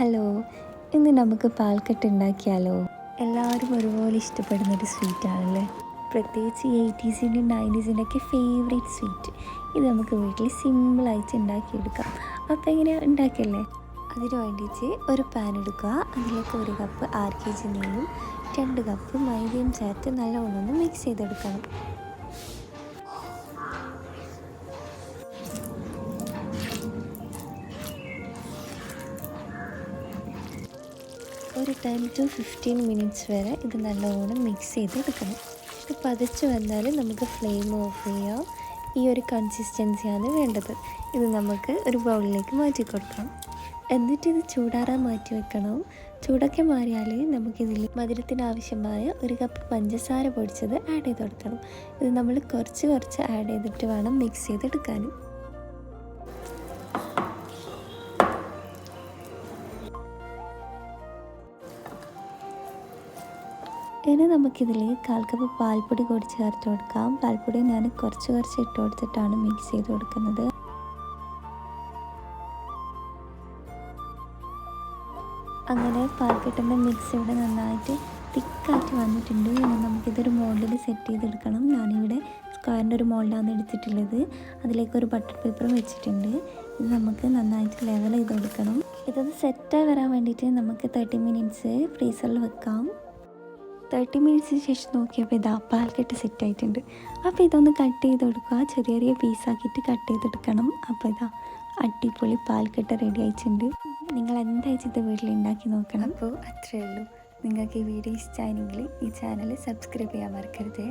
Hello ഇന്ന് നമുക്ക് പാൽക്കെട്ട് ഉണ്ടാക്കിയാലോ? എല്ലാവരും ഒരുപോലെ സ്വീറ്റ് ആണല്ലേ പ്രത്യേകിച്ച് എയ്റ്റീസിന്റെ നയന്റീസിന്റെ ഒക്കെ ഫേവറേറ്റ് സ്വീറ്റ് ഇത് നമുക്ക് വീട്ടിൽ സിമ്പിളായിട്ട് ഉണ്ടാക്കിയെടുക്കാം. അപ്പോൾ എങ്ങനെയാണ് ഉണ്ടാക്കിയല്ലേ അതിന് വേണ്ടിയിട്ട് ഒരു പാൻ എടുക്കുക. അതിലേക്ക് ഒരു കപ്പ് ആർ കെ ജി നെയ്യും രണ്ട് കപ്പ് മൈദയും ചേർത്ത് നല്ലവണ്ണം മിക്സ് ചെയ്തെടുക്കണം. ഒരു ടെൻ ടു ഫിഫ്റ്റീൻ മിനിറ്റ്സ് വരെ ഇത് നല്ലവണ്ണം മിക്സ് ചെയ്ത് എടുക്കണം ഇത് പതിച്ച് വന്നാൽ നമുക്ക് ഫ്ലെയിം ഓഫ് ചെയ്യാം. ഈ ഒരു കൺസിസ്റ്റൻസിയാണ് വേണ്ടത്. ഇത് നമുക്ക് ഒരു ബൗളിലേക്ക് മാറ്റി കൊടുക്കാം. എന്നിട്ട് ഇത് ചൂടാറാൻ മാറ്റി വെക്കണം. ചൂടൊക്കെ മാറിയാൽ നമുക്കിതിൽ മധുരത്തിന് ആവശ്യമായ ഒരു കപ്പ് പഞ്ചസാര പൊടിച്ചത് ആഡ് ചെയ്ത് കൊടുക്കണം. ഇത് നമ്മൾ കുറച്ച് കുറച്ച് ആഡ് ചെയ്തിട്ട് വേണം മിക്സ് ചെയ്തെടുക്കാനും. ഇനി നമുക്കിതിൽ കാൽ കപ്പ് പാൽപ്പൊടി കൂടി ചേർത്ത് കൊടുക്കാം. പാൽപ്പൊടി ഞാൻ കുറച്ച് കുറച്ച് ഇട്ട് കൊടുത്തിട്ടാണ് മിക്സ് ചെയ്ത് കൊടുക്കുന്നത്. അങ്ങനെ പാൽക്കെട്ടിന്റെ മിക്സ് ഇവിടെ നന്നായിട്ട് തിക്കായിട്ട് വന്നിട്ടുണ്ട്. ഇനി നമുക്കിതൊരു മോൾഡിൽ സെറ്റ് ചെയ്തെടുക്കണം. ഞാനിവിടെ സ്ക്വയറിന്റെ ഒരു മോൾഡാണ് എടുത്തിട്ടുള്ളത്. അതിലേക്ക് ഒരു ബട്ടർ പേപ്പറും വെച്ചിട്ടുണ്ട്. ഇത് നമുക്ക് നന്നായിട്ട് ലെവൽ ചെയ്ത് കൊടുക്കണം. ഇതൊന്ന് സെറ്റായി വരാൻ വേണ്ടിയിട്ട് നമുക്ക് തേർട്ടി മിനിറ്റ്സ് ഫ്രീസറിൽ വെക്കാം. തേർട്ടി മിനിറ്റ്സിന് ശേഷം നോക്കിയപ്പോൾ ഇതാ പാൽക്കെട്ട് സെറ്റ് ആയിട്ടുണ്ട്. അപ്പോൾ ഇതൊന്ന് കട്ട് ചെയ്ത് കൊടുക്കുക. ചെറിയ ചെറിയ പീസാക്കിയിട്ട് കട്ട് ചെയ്തെടുക്കണം അപ്പോൾ ഇതാ അടിപൊളി പാൽക്കെട്ട് റെഡി ആയിട്ടുണ്ട്. നിങ്ങൾ എന്തായാലും ഇത് വീട്ടിൽ ഉണ്ടാക്കി നോക്കണം. അപ്പോൾ അത്രയേ ഉള്ളൂ. നിങ്ങൾക്ക് ഈ വീഡിയോ ഇഷ്ടമായെങ്കിൽ ഈ ചാനൽ സബ്സ്ക്രൈബ് ചെയ്യാൻ മറക്കരുതേ.